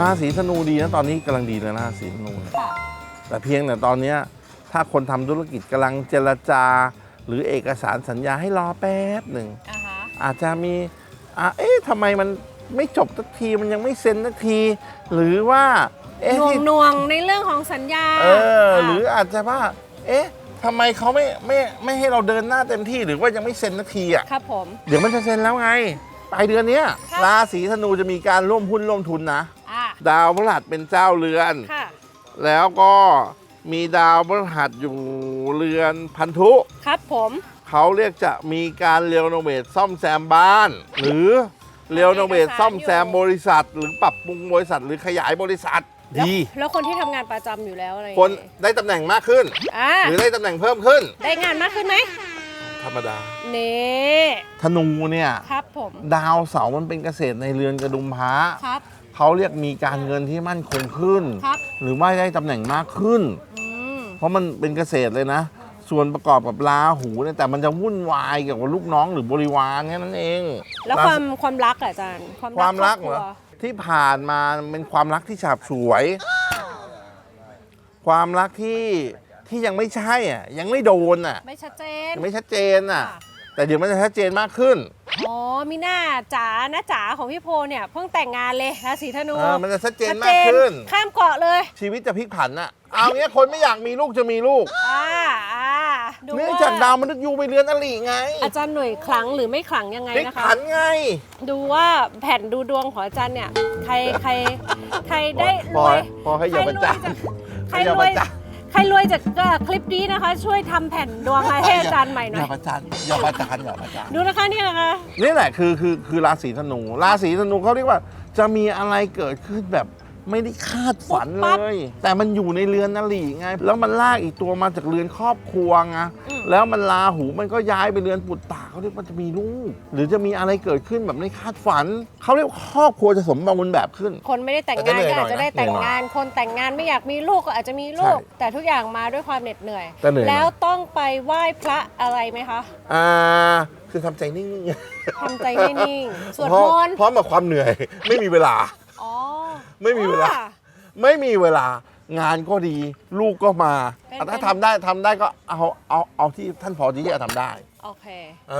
ราศีธนูดีนะตอนนี้กำลังดีเลยนะราศีธนูเนี่ยค่ะแต่เพียงแต่ตอนเนี้ยถ้าคนทำธุรกิจกำลังเจรจา หรือเอกสารสัญญาให้รอแป๊บหนึ่ง อ่าฮะอาจจะมีอะเอ๊ะทำไมมันไม่จบสักที มันยังไม่เซ็นสักที หรือว่า เอ๊ะหน่วงที่ หน่วงๆในเรื่องของสัญญาเออ หรืออาจจะว่า เอ๊ะทำไมเขาไม่ไม่ไม่ให้เราเดินหน้าเต็มที่ หรือว่ายังไม่เซ็นสักทีอะ ครับผม เดี๋ยวมันจะเซ็นแล้วไง ปลายเดือนเนี้ยครับราศีธนูจะมีการร่วมหุ้นร่วมทุนนะอ่า ดาวพฤหัสเป็นเจ้าเรือน ค่ะ แล้วก็มีดาวพฤหัสอยู่เรือนพันธุ ครับผม เขาเรียกจะมีการเรีโนเวทซ่อมแซมบ้าน หรือเรีโนเวทซ่อมแซมบริษัท หรือปรับปรุงบริษัท หรือขยายบริษัท แล้วดี แล้วคนที่ทำงานประจำอยู่แล้วอะไรอย่างคนงี้ได้ตำแหน่งมากขึ้น อ่าหรือได้ตำแหน่งเพิ่มขึ้น ได้งานมากขึ้นไหมธรรมดานี่ธนูเนี่ย ครับผม ดาวเสาร์มันเป็นเกษตรในเรือนกระดุมพระครับ เขาเรียกมีการเงินที่มั่นคงขึ้น ครับ หรือว่าได้ตำแหน่งมากขึ้น อืม เพราะมันเป็นเกษตรเลยนะ ส่วนประกอบกับราหูเนี่ยแต่มันจะวุ่นวายเกี่ยวกับลูกน้องหรือบริวารแค่นั้นเอง แล้วราความความรักอะอาจารย์ความรักคเหบรคอวที่ผ่านมาเป็นความรักที่ฉาบฉวย ความรักที่ที่ยังไม่ใช่อะยังไม่โดนอะไม่ชัดเจนยังไม่ชัดเจนอะค่ะ แต่เดี๋ยวมันจะชัดเจนมากขึ้น อ๋อมีหน้าจ๋านะจ๋าของพี่โพเนี่ยเพิ่งแต่งงานเลยราศีธนูเออมันจะชัดเจนชัดมากขึ้น ข้ามเกาะเลย ชีวิตจะพลิกผันอะเอาเงี้ยคนไม่อยากมีลูกจะมีลูกอ่าอ่าดูเนื่องว่าจากดาวมนุษย์ยูไปเรือนอลีไงอาจารย์หน่วยครั้งหรือไม่ครั้งยังไงพลิกนะคะ ผันไง ดูว่าแผ่นดูดวงของอาจารย์เนี่ย ใครใครใครได้รพอวยพอให้อย่าประจานใครรวยจากใครรวยจาก เอ่อคลิปนี้นะคะ ช่วยทำแผ่นดวงให้อาจารย์ใหม่หน่ออย ย่าประจานอย่าประจานอย่าประจานดูนะคะนี่นะคะ นี่แหละคือคือคือราศีธนู ราศีธนูเขาเรียกว่า จะมีอะไรเกิดขึ้นแบบ ไม่ได้คาดฝันปุ๊บปั๊บเลยแต่มันอยู่ในเรือนนลีไง แล้วมันลากอีกตัวมาจากเรือนครอบครัวไงอืมแล้วมันลาหูมันก็ย้ายไปเรือนปุตตาเขาเรียกว่าจะมีลูกหรือจะมีอะไรเกิดขึ้นแบบไม่คาดฝันเขาเรียกว่าครอบครัวจะสมบูรณ์แบบขึ้น คนไม่ได้แต่งงานแต่ก็เหนื่อยก็อาจจะได้แต่งหน่อยนะงาน คนแต่งงานไม่อยากมีลูกก็อาจจะมีลูก ใช่แต่ทุกอย่างมาด้วยความเหน็ดเหนื่อย แต่เหนื่อยหน่อยแล้วต้องไปไหว้พระอะไรไหมคะอ่าคือทำใจนิ่งๆ ทำใจให้นิ่ง สวดเพราะมนต์ พร้อมกับความเหนื่อย ไม่มีเวลาอ๋อ ไม่มีเวลา อ่ไม่มีเวลางานก็ดี ลูกก็มาเป็นถ้าเป็น ทำได้ทำได้ก็เอาเอาเอาที่ท่านพอที่จะทำได้ โอเคเอ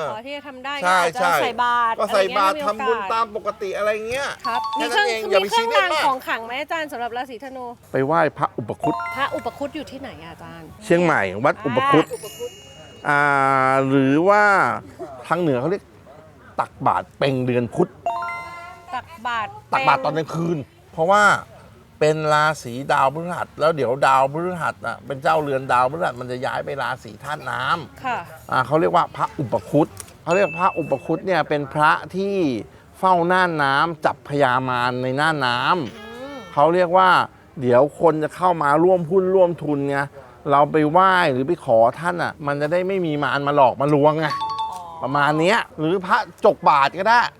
อพอที่จะทำได้ก็ใช่อาจจะใช่ใส่บาตรก็ใส่บาตรอะไรเงี้ยทำบุญโอกสตามปกติอะไรเงี้ย ครับแค่มีเครื่องนั้นเองอย่าไปมีเครื่องซีเรียสรางมาก ของขลังไหมอาจารย์สำหรับราศีธนูไปไหว้พระอุปคุตพระอุปคุตอยู่ที่ไหนอะอาจารย์เชียงใหม่วัดอุปคุตอ่าอุปคุตอ่าหรือว่าทางเหนือเขาเรียกตักบาตรเป่งเดือนพุธ ตักบาตรตักบาตรตอนกลางคืน เพราะว่าเป็นราศีดาวพฤหัส แล้วเดี๋ยวดาวพฤหัสอะเป็นเจ้าเรือนดาวพฤหัสมันจะย้ายไปราศีธาตุน้ำค่ะ อ่าเขาเรียกว่าพระอุปคุตเขาเรียกพระอุปคุตเนี่ยเป็นพระที่เฝ้าหน้าน้ำจับพญามารในหน้าน้ำอืมเขาเรียกว่า เดี๋ยวคนจะเข้ามาร่วมหุ้นร่วมทุนไงเราไปไหว้หรือไปขอท่านอะ มันจะได้ไม่มีมารมาหลอกมาลวงไงอ๋อประมาณเนี้ยหรือพระจกบาทก็ได้อืม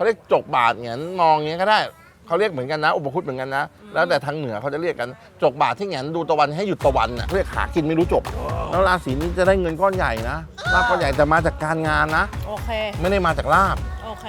เขาเรียกจกบาทเงี้ยมองเงี้ยก็ได้เขาเรียกเหมือนกันนะ อุปคุตเหมือนกันนะ แล้วแต่ทางเหนือเขาจะเรียกกันจกบาทที่เงี้ยดูตะวันให้หยุดตะวันน่ะเขาเรียกหากินไม่รู้จบ แล้วราศีนี้จะได้เงินก้อนใหญ่นะลาบก้อนใหญ่แต่มาจากการงานนะ โอเค ไม่ได้มาจากลาบโอเค